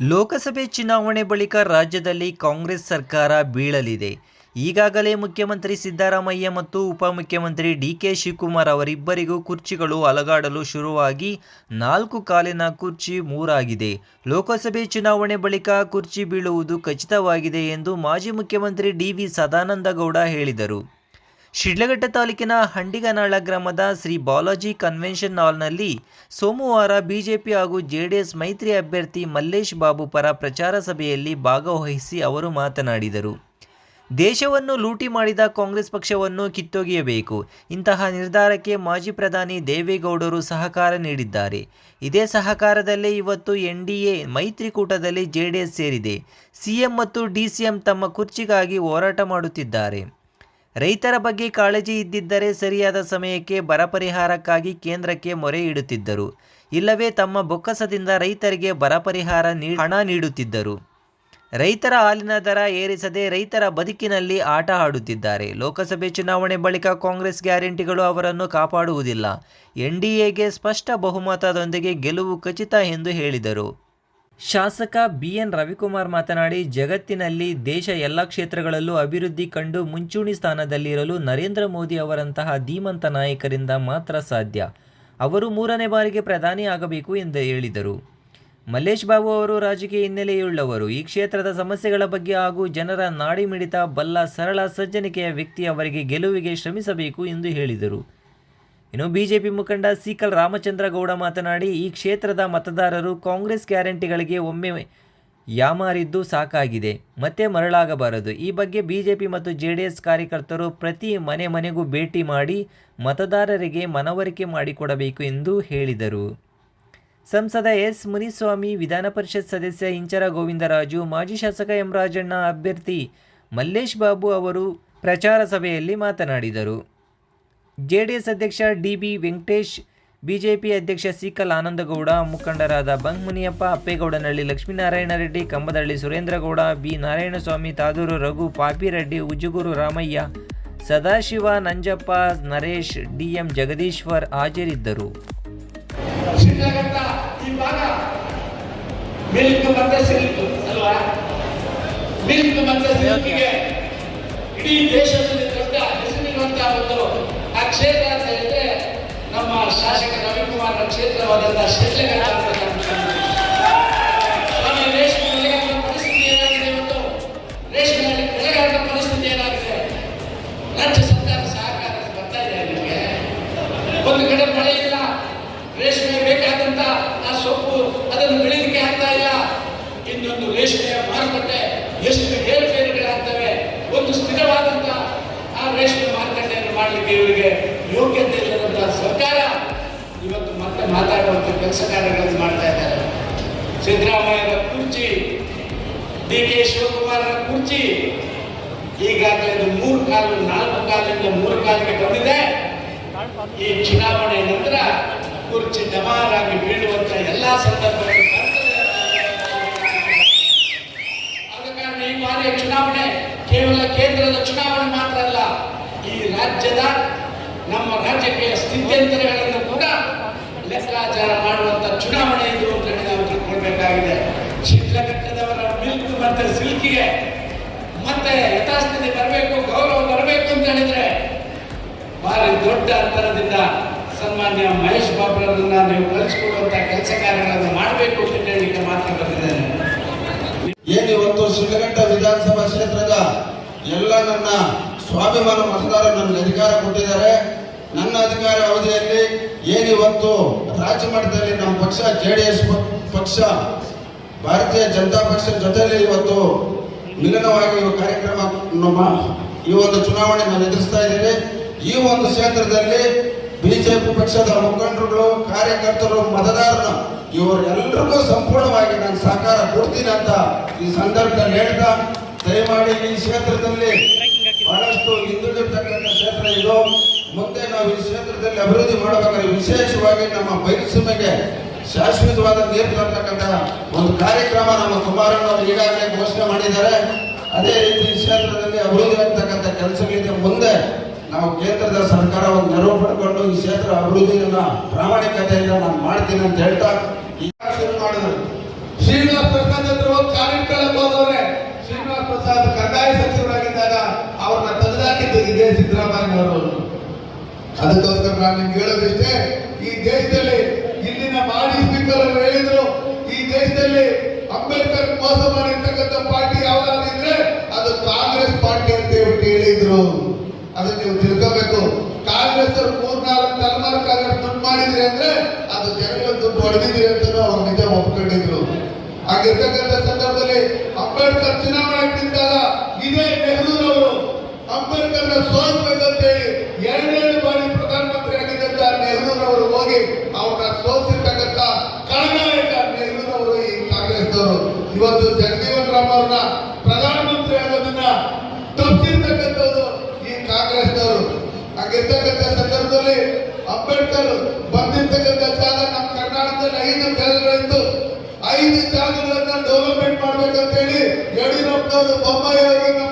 ಲೋಕಸಭೆ ಚುನಾವಣೆ ಬಳಿಕ ರಾಜ್ಯದಲ್ಲಿ ಕಾಂಗ್ರೆಸ್ ಸರ್ಕಾರ ಬೀಳಲಿದೆ. ಈಗಾಗಲೇ ಮುಖ್ಯಮಂತ್ರಿ ಸಿದ್ದರಾಮಯ್ಯ ಮತ್ತು ಉಪಮುಖ್ಯಮಂತ್ರಿ ಡಿ ಕೆ ಶಿವಕುಮಾರ್ ಅವರಿಬ್ಬರಿಗೂ ಕುರ್ಚಿಗಳು ಅಲಗಾಡಲು ಶುರುವಾಗಿ ನಾಲ್ಕು ಕಾಲಿನ ಕುರ್ಚಿ ಮೂರಾಗಿದೆ. ಲೋಕಸಭೆ ಚುನಾವಣೆ ಬಳಿಕ ಕುರ್ಚಿ ಬೀಳುವುದು ಖಚಿತವಾಗಿದೆ ಎಂದು ಮಾಜಿ ಮುಖ್ಯಮಂತ್ರಿ ಡಿ ವಿ ಸದಾನಂದಗೌಡ ಹೇಳಿದರು. ಶಿಡ್ಲಘಟ್ಟ ತಾಲೂಕಿನ ಹಂಡಿಗನಾಳ ಗ್ರಾಮದ ಶ್ರೀ ಬಾಲಾಜಿ ಕನ್ವೆನ್ಷನ್ ಹಾಲ್ನಲ್ಲಿ ಸೋಮವಾರ ಬಿಜೆಪಿ ಹಾಗೂ ಜೆಡಿಎಸ್ ಮೈತ್ರಿ ಅಭ್ಯರ್ಥಿ ಮಲ್ಲೇಶ್ ಬಾಬು ಪರ ಪ್ರಚಾರ ಸಭೆಯಲ್ಲಿ ಭಾಗವಹಿಸಿ ಅವರು ಮಾತನಾಡಿದರು. ದೇಶವನ್ನು ಲೂಟಿ ಮಾಡಿದ ಕಾಂಗ್ರೆಸ್ ಪಕ್ಷವನ್ನು ಕಿತ್ತೊಗೆಯಬೇಕು. ಇಂತಹ ನಿರ್ಧಾರಕ್ಕೆ ಮಾಜಿ ಪ್ರಧಾನಿ ದೇವೇಗೌಡರು ಸಹಕಾರ ನೀಡಿದ್ದಾರೆ. ಇದೇ ಸಹಕಾರದಲ್ಲೇ ಇವತ್ತು ಎನ್ ಡಿ ಎ ಮೈತ್ರಿಕೂಟದಲ್ಲಿ ಜೆಡಿಎಸ್ ಸೇರಿದೆ. ಸಿಎಂ ಮತ್ತು ಡಿಸಿಎಂ ತಮ್ಮ ಕುರ್ಚಿಗಾಗಿ ಹೋರಾಟ ಮಾಡುತ್ತಿದ್ದಾರೆ. ರೈತರ ಬಗ್ಗೆ ಕಾಳಜಿ ಇದ್ದಿದ್ದರೆ ಸರಿಯಾದ ಸಮಯಕ್ಕೆ ಬರ ಪರಿಹಾರಕ್ಕಾಗಿ ಕೇಂದ್ರಕ್ಕೆ ಮೊರೆ ಇಡುತ್ತಿದ್ದರು. ಇಲ್ಲವೇ ತಮ್ಮ ಬೊಕ್ಕಸದಿಂದ ರೈತರಿಗೆ ಬರ ಪರಿಹಾರ ಹಣ ನೀಡುತ್ತಿದ್ದರು. ರೈತರ ಹಾಲಿನ ದರ ಏರಿಸದೆ ರೈತರ ಬದುಕಿನಲ್ಲಿ ಆಟ ಆಡುತ್ತಿದ್ದಾರೆ. ಲೋಕಸಭೆ ಚುನಾವಣೆ ಬಳಿಕ ಕಾಂಗ್ರೆಸ್ ಗ್ಯಾರಂಟಿಗಳು ಅವರನ್ನು ಕಾಪಾಡುವುದಿಲ್ಲ. ಎನ್ಡಿಎಗೆ ಸ್ಪಷ್ಟ ಬಹುಮತದೊಂದಿಗೆ ಗೆಲುವು ಖಚಿತ ಎಂದು ಹೇಳಿದರು. ಶಾಸಕ ಬಿಎನ್ ರವಿಕುಮಾರ್ ಮಾತನಾಡಿ, ಜಗತ್ತಿನಲ್ಲಿ ದೇಶ ಎಲ್ಲ ಕ್ಷೇತ್ರಗಳಲ್ಲೂ ಅಭಿವೃದ್ಧಿ ಕಂಡು ಮುಂಚೂಣಿ ಸ್ಥಾನದಲ್ಲಿರಲು ನರೇಂದ್ರ ಮೋದಿ ಅವರಂತಹ ಧೀಮಂತ ನಾಯಕರಿಂದ ಮಾತ್ರ ಸಾಧ್ಯ. ಅವರು ಮೂರನೇ ಬಾರಿಗೆ ಪ್ರಧಾನಿ ಆಗಬೇಕು ಎಂದು ಹೇಳಿದರು. ಮಲ್ಲೇಶ್ ಬಾಬು ಅವರು ರಾಜಕೀಯ ಹಿನ್ನೆಲೆಯುಳ್ಳವರು. ಈ ಕ್ಷೇತ್ರದ ಸಮಸ್ಯೆಗಳ ಬಗ್ಗೆ ಹಾಗೂ ಜನರ ನಾಡಿಮಿಡಿತ ಬಲ್ಲ ಸರಳ ಸಜ್ಜನಿಕೆಯ ವ್ಯಕ್ತಿ ಅವರಿಗೆ ಗೆಲುವಿಗೆ ಶ್ರಮಿಸಬೇಕು ಎಂದು ಹೇಳಿದರು. ಇನ್ನು ಬಿಜೆಪಿ ಮುಖಂಡ ಸೀಕಲ್ ರಾಮಚಂದ್ರ ಗೌಡ ಮಾತನಾಡಿ, ಈ ಕ್ಷೇತ್ರದ ಮತದಾರರು ಕಾಂಗ್ರೆಸ್ ಗ್ಯಾರಂಟಿಗಳಿಗೆ ಒಮ್ಮೆ ಯಾಮಾರಿದ್ದು ಸಾಕಾಗಿದೆ. ಮತ್ತೆ ಮರಳಾಗಬಾರದು. ಈ ಬಗ್ಗೆ ಬಿಜೆಪಿ ಮತ್ತು ಜೆಡಿಎಸ್ ಕಾರ್ಯಕರ್ತರು ಪ್ರತಿ ಮನೆ ಮನೆಗೂ ಭೇಟಿ ಮಾಡಿ ಮತದಾರರಿಗೆ ಮನವರಿಕೆ ಮಾಡಿಕೊಡಬೇಕು ಎಂದು ಹೇಳಿದರು. ಸಂಸದ ಎಸ್. ಮುನಿಸ್ವಾಮಿ, ವಿಧಾನ ಪರಿಷತ್ ಸದಸ್ಯ ಇಂಚರ ಗೋವಿಂದರಾಜು, ಮಾಜಿ ಶಾಸಕ ಎಂ ರಾಜಣ್ಣ ಅಭ್ಯರ್ಥಿ ಮಲ್ಲೇಶ್ ಬಾಬು ಅವರು ಪ್ರಚಾರ ಸಭೆಯಲ್ಲಿ ಮಾತನಾಡಿದರು. ಜೆಡಿಎಸ್ ಅಧ್ಯಕ್ಷ ಡಿ ಬಿ ವೆಂಕಟೇಶ್, ಬಿಜೆಪಿ ಅಧ್ಯಕ್ಷ ಸಿಕಲ್ ಆನಂದಗೌಡ, ಮುಖಂಡರಾದ ಬಂಗ್ಮುನಿಯಪ್ಪ ಅಪ್ಪೇಗೌಡನಹಳ್ಳಿ ಲಕ್ಷ್ಮೀನಾರಾಯಣ ರೆಡ್ಡಿ ಕಂಬದಹಳ್ಳಿ ಸುರೇಂದ್ರಗೌಡ, ಬಿ. ನಾರಾಯಣಸ್ವಾಮಿ, ತಾದೂರು ರಘು ಪಾಪಿರೆಡ್ಡಿ ಉಜ್ಜುಗುರು ರಾಮಯ್ಯ, ಸದಾಶಿವ ನಂಜಪ್ಪ, ನರೇಶ್, ಡಿಎಂ ಜಗದೀಶ್ವರ್ ಹಾಜರಿದ್ದರು. ಇಡೀ ದೇಶದಲ್ಲಿ ದೊಡ್ಡ ಆ ಕ್ಷೇತ್ರ ಅಂತ ಹೇಳಿದ್ರೆ ನಮ್ಮ ಶಾಸಕ ರವಿಕುಮಾರ್ ಕ್ಷೇತ್ರವಾದಂತಹ ಅಂತಕ್ಕಂಥದ್ದು. ಸ್ವಾಮಿ, ರೇಷ್ಮೆ ಬೆಳೆಗಾರರ ಪರಿಸ್ಥಿತಿ ಏನಾಗಿದೆ ಇವತ್ತು ರೇಷ್ಮೆ ಪರಿಸ್ಥಿತಿ ಏನಾಗಿದೆ ರಾಜ್ಯ ಸರ್ಕಾರ ಸಹಕಾರ ಬರ್ತಾ ಇದೆ ನಿಮಗೆ ಒಂದು ಕಡೆ ಮಳೆ ಡಿ ಕೆ ಶಿವಕುಮಾರರ ಕುರ್ಚಿ ಈಗಾಗಲೇ ಮೂರು ಕಾಲು, ನಾಲ್ಕು ಕಾಲಿಂದ ಮೂರು ಕಾಲಿಗೆ ಬಂದಿದೆ. ಈ ಚುನಾವಣೆ ನಂತರ ಕುರ್ಚಿ ಡಮಾರಾಗಿ ಬೀಳುವಂತ ಎಲ್ಲಾ ಸಂದರ್ಭಗಳು ಈ ಬಾರಿಯ ಚುನಾವಣೆ ಕೇವಲ ಕೇಂದ್ರದ ಚುನಾವಣೆ ಮಾತ್ರ ಅಲ್ಲ, ಈ ರಾಜ್ಯದ ನಮ್ಮ ರಾಜಕೀಯ ಸ್ಥಿತ್ಯಂತರಗಳನ್ನು ಕೂಡ ಲೆಕ್ಕಾಚಾರ ಮಾಡುವಂತ ಚುನಾವಣೆ ಇದು ಅಂತ ಹೇಳಿ ನಾವು ತಿಳ್ಕೊಳ್ಬೇಕಾಗಿದೆ ಶಿಡ್ಲಘಟ್ಟದವರ ಮಿಲ್ಕ್ ಮತ್ತೆ ಸಿಲ್ಕಿಗೆ ಮತ್ತೆ ಯಥಾಸ್ಥಿತಿ ಬರಬೇಕು, ಗೌರವ ಬರಬೇಕು ಅಂತ ಹೇಳಿದ್ರೆ ಬಾರಿ ದೊಡ್ಡ ಅಂತರದಿಂದ ಸನ್ಮಾನ್ಯ ಮಹೇಶ್ ಬಾಬ್ರನ್ನ ನೀವು ಕಳಿಸಿಕೊಡುವಂತ ಕೆಲಸ ಕಾರ್ಯಗಳನ್ನು ಮಾಡಬೇಕು ಅಂತ ಹೇಳಲಿಕ್ಕೆ ಮಾತ್ರ ಬಂದಿದ್ದೇನೆ. ಏನು ಇವತ್ತು ಶಿಡ್ಲಘಟ್ಟ ವಿಧಾನಸಭಾ ಕ್ಷೇತ್ರದ ಎಲ್ಲ ನನ್ನ ಸ್ವಾಭಿಮಾನ ಮತದಾರ ನನಗೆ ಅಧಿಕಾರ ಕೊಟ್ಟಿದ್ದಾರೆ. ನನ್ನ ಅಧಿಕಾರ ಅವಧಿಯಲ್ಲಿ ಏನಿವತ್ತು ರಾಜ್ಯ ಮಟ್ಟದಲ್ಲಿ ನಮ್ಮ ಪಕ್ಷ, ಜೆ ಡಿ ಎಸ್ ಪಕ್ಷ, ಭಾರತೀಯ ಜನತಾ ಪಕ್ಷದ ಜೊತೆಯಲ್ಲಿ ಇವತ್ತು ಮಿಲನವಾಗಿ ಕಾರ್ಯಕ್ರಮ ಈ ಒಂದು ಚುನಾವಣೆ ನಾವು ಎದುರಿಸ್ತಾ ಇದ್ದೇವೆ. ಈ ಒಂದು ಕ್ಷೇತ್ರದಲ್ಲಿ ಬಿಜೆಪಿ ಪಕ್ಷದ ಮುಖಂಡರುಗಳು, ಕಾರ್ಯಕರ್ತರು, ಮತದಾರರು ಇವರೆಲ್ಲರಿಗೂ ಸಂಪೂರ್ಣವಾಗಿ ನಾನು ಸಹಕಾರ ಕೊಡ್ತೀನಿ ಅಂತ ಈ ಸಂದರ್ಭದಲ್ಲಿ ಹೇಳ್ತಾ, ದಯಮಾಡಿ ಈ ಕ್ಷೇತ್ರದಲ್ಲಿ ಬಹಳಷ್ಟು ಹಿಂದುಳಿದಿರ್ತಕ್ಕಂಥ ಕ್ಷೇತ್ರ ಇದು. ಮುಂದೆ ನಾವು ಈ ಕ್ಷೇತ್ರದಲ್ಲಿ ಅಭಿವೃದ್ಧಿ ಮಾಡಬೇಕಾದ್ರೆ ವಿಶೇಷವಾಗಿ ನಮ್ಮ ಬಯಲುಸೀಮೆಗೆ ಶಾಶ್ವತವಾದ ತರ್ತಕ್ಕಂಥ ಒಂದು ಕಾರ್ಯಕ್ರಮ ನಮ್ಮ ಕುಮಾರಣ್ಣವರು ಈಗಾಗಲೇ ಘೋಷಣೆ ಮಾಡಿದ್ದಾರೆ. ಅದೇ ರೀತಿ ಕ್ಷೇತ್ರದಲ್ಲಿ ಅಭಿವೃದ್ಧಿ ಆಗ್ತಕ್ಕಂಥ ಕೆಲಸಗಳಿದೆ ಮುಂದೆ ನಾವು ಕೇಂದ್ರದ ಒಂದು ನೆರವು ಪಡ್ಕೊಂಡು ಈ ಕ್ಷೇತ್ರ ಅಭಿವೃದ್ಧಿಯನ್ನ ಪ್ರಾಮಾಣಿಕತೆಯಿಂದ ನಾನು ಮಾಡ್ತೀನಿ ಅಂತ ಹೇಳ್ತಾ ಈಗ ಶುರು ಮಾಡಿದ್ರು. ಶ್ರೀ ಶ್ರೀನಿವಾಸ್ ಪ್ರಸಾದ್ ಹತ್ರ ಹೋಗಿ ಕಾಲಿಟ್ಕೊಳ್ಳಕ್ ಹೋದವ್ರೆ. ಪ್ರಸಾದ್ ಕಂದಾಯ ಸಚಿವರಾಗಿದ್ದಾಗ ಅವ್ರನ್ನ ತೆಗೆದಾಕಿದ್ದು ಇದೇ ಸಿದ್ದರಾಮಯ್ಯನವರು ಅದಕ್ಕೋಸ್ಕರ ನಾನು ನಿಮ್ಗೆ ಹೇಳೋದಿಷ್ಟೇ ಈ ದೇಶದಲ್ಲಿ ಇಲ್ಲಿನ ಮಾಜಿ ಸ್ಪೀಕರ್ ಹೇಳಿದ್ರು, ಈ ದೇಶದಲ್ಲಿ ಅಂಬೇಡ್ಕರ್ ಮೋಸ ಮಾಡಿರ್ತಕ್ಕಂಥ ಪಾರ್ಟಿ ಯಾವ್ದಾದ್ರೆ ಅದು ಕಾಂಗ್ರೆಸ್ ಪಾರ್ಟಿ ಅಂತ ಹೇಳಿದ್ರು ಅದನ್ನ ನೀವು ತಿಳ್ಕೋಬೇಕು. ಕಾಂಗ್ರೆಸ್ ಅವರು ಮೂರ್ನಾಲ್ಕು ತಲೆಮಾರು ಕಾಂಗ್ರೆಸ್ ದುಡ್ಡು ಮಾಡಿದ್ರಿ ಅಂದ್ರೆ ಅದು ಜನಗಳ ದುಡ್ಡು ಹೊಡೆದಿದ್ರಿ ಅಂತ ಅವ್ರು ನಿಜ ಒಪ್ಕೊಂಡಿದ್ರು. ಹಾಗಿರ್ತಕ್ಕಂಥ ಸಂದರ್ಭದಲ್ಲಿ ಅಂಬೇಡ್ಕರ್ ಚುನಾವಣೆ ನಿಂತಾಗ ಇದೇ ನೆಹರೂರವರು ಅಂಬೇಡ್ಕರ್ನ ಸೋಲ್ಬೇಕಂತ ಎರಡೆರಡು ಬಾರಿ ಪ್ರಧಾನಮಂತ್ರಿ ಆಗಿದ್ದಂತ ನೆಹರೂರವರು ಹೋಗಿ ಅವ್ರನ್ನ ಸೋಲ್ಸಿರ್ತಕ್ಕಂಥ ಕಳನಾಯಕ ನೆಹರೂರವರು ಈ ಕಾಂಗ್ರೆಸ್ನವರು ಇವತ್ತು ಜಗಜೀವನ್ ರಾಮ್ ಅವ್ರನ್ನ ಪ್ರಧಾನಮಂತ್ರಿ ಆಗೋದನ್ನ ತಪ್ಪಿರ್ತಕ್ಕಂಥದ್ದು ಈ ಕಾಂಗ್ರೆಸ್ನವರು ಹಾಗಿರ್ತಕ್ಕಂಥ ಸಂದರ್ಭದಲ್ಲಿ ಅಂಬೇಡ್ಕರ್ ಬಂದಿರ್ತಕ್ಕಂಥ ಜಾಗ ನಮ್ಮ ಕರ್ನಾಟಕದಲ್ಲಿ ಐದು ಜಾಗಗಳಿತ್ತು ಐದು ಜಾಗಗಳನ್ನ ಡೆವಲಪ್ಮೆಂಟ್ ಮಾಡ್ಬೇಕಂತ ಹೇಳಿ ಯಡಿಯೂರಪ್ಪನವರು, ಬೊಮ್ಮಾಯಿ ಅವರು